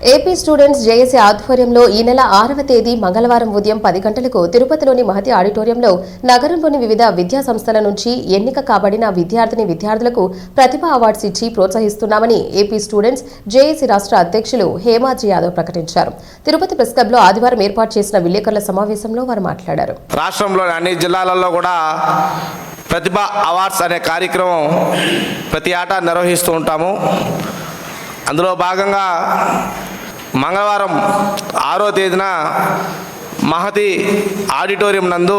AP students JAC ఆధ్వర్యంలో ఈ నెల ఆరవ తేదీ మంగళవారం ఉదయం పది గంటలకు తిరుపతిలోని మహతి ఆడిటోరియంలో నగరంలోని వివిధ విద్యా సంస్థల నుంచి ఎన్నిక కాబడిన విద్యార్థిని విద్యార్థులకు ప్రతిభ అవార్డ్స్ ఇచ్చి ప్రోత్సహిస్తున్నామని ఏపీ స్టూడెంట్స్ జేఏసీ రాష్ట్ర అధ్యక్షులు హేమాజీ యాదవ్ ప్రకటించారు. తిరుపతి ప్రెస్ క్లబ్లో ఆదివారం ఏర్పాటు చేసిన విలేకరుల సమావేశంలో వారు మాట్లాడారు. రాష్ట్రంలోని అన్ని జిల్లాలలో కూడా ప్రతిభ అవార్డ్స్ అనే కార్యక్రమం ప్రతి ఆట నిర్వహిస్తూ ఉంటాము. అందులో భాగంగా మంగళవారం ఆరో తేదీన మహతి ఆడిటోరియం నందు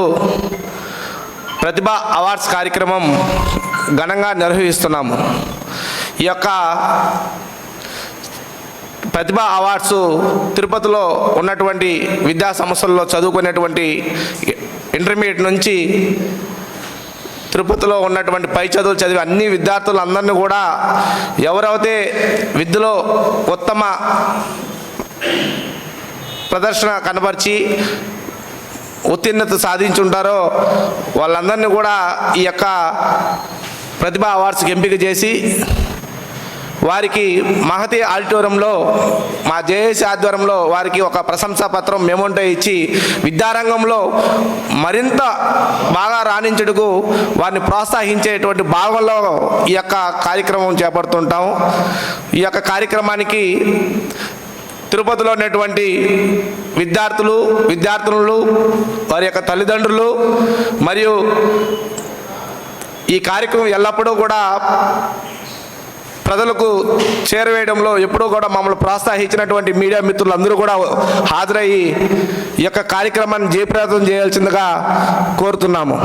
ప్రతిభ అవార్డ్స్ కార్యక్రమం ఘనంగా నిర్వహిస్తున్నాము. ఈ యొక్క ప్రతిభ అవార్డ్స్ తిరుపతిలో ఉన్నటువంటి విద్యా సంస్థల్లో చదువుకునేటువంటి ఇంటర్మీడియట్ నుంచి తిరుపతిలో ఉన్నటువంటి పై చదువులు చదివి అన్ని విద్యార్థులందరినీ కూడా ఎవరైతే విద్యలో ఉత్తమ ప్రదర్శన కనబరిచి ఉత్తీర్ణత సాధించుంటారో వాళ్ళందరినీ కూడా ఈ యొక్క ప్రతిభా అవార్డ్స్కి ఎంపిక చేసి వారికి మహతి ఆడిటోరియంలో మా జేఏసీ ఆధ్వర్యంలో వారికి ఒక ప్రశంసా పత్రం మెమోంటో ఇచ్చి విద్యారంగంలో మరింత బాగా రాణించుటకు వారిని ప్రోత్సహించేటువంటి భాగంలో ఈ యొక్క కార్యక్రమం చేపడుతుంటాము. ఈ యొక్క కార్యక్రమానికి తిరుపతిలో ఉన్నటువంటి విద్యార్థులు విద్యార్థినులు వారి యొక్క తల్లిదండ్రులు మరియు ఈ కార్యక్రమం ఎల్లప్పుడూ కూడా ప్రజలకు చేరవేయడంలో ఎప్పుడూ కూడా మమ్మల్ని ప్రోత్సహించినటువంటి మీడియా మిత్రులందరూ కూడా హాజరయ్యి ఈ యొక్క కార్యక్రమాన్ని జయప్రదం చేయాల్సిందిగా కోరుతున్నాము.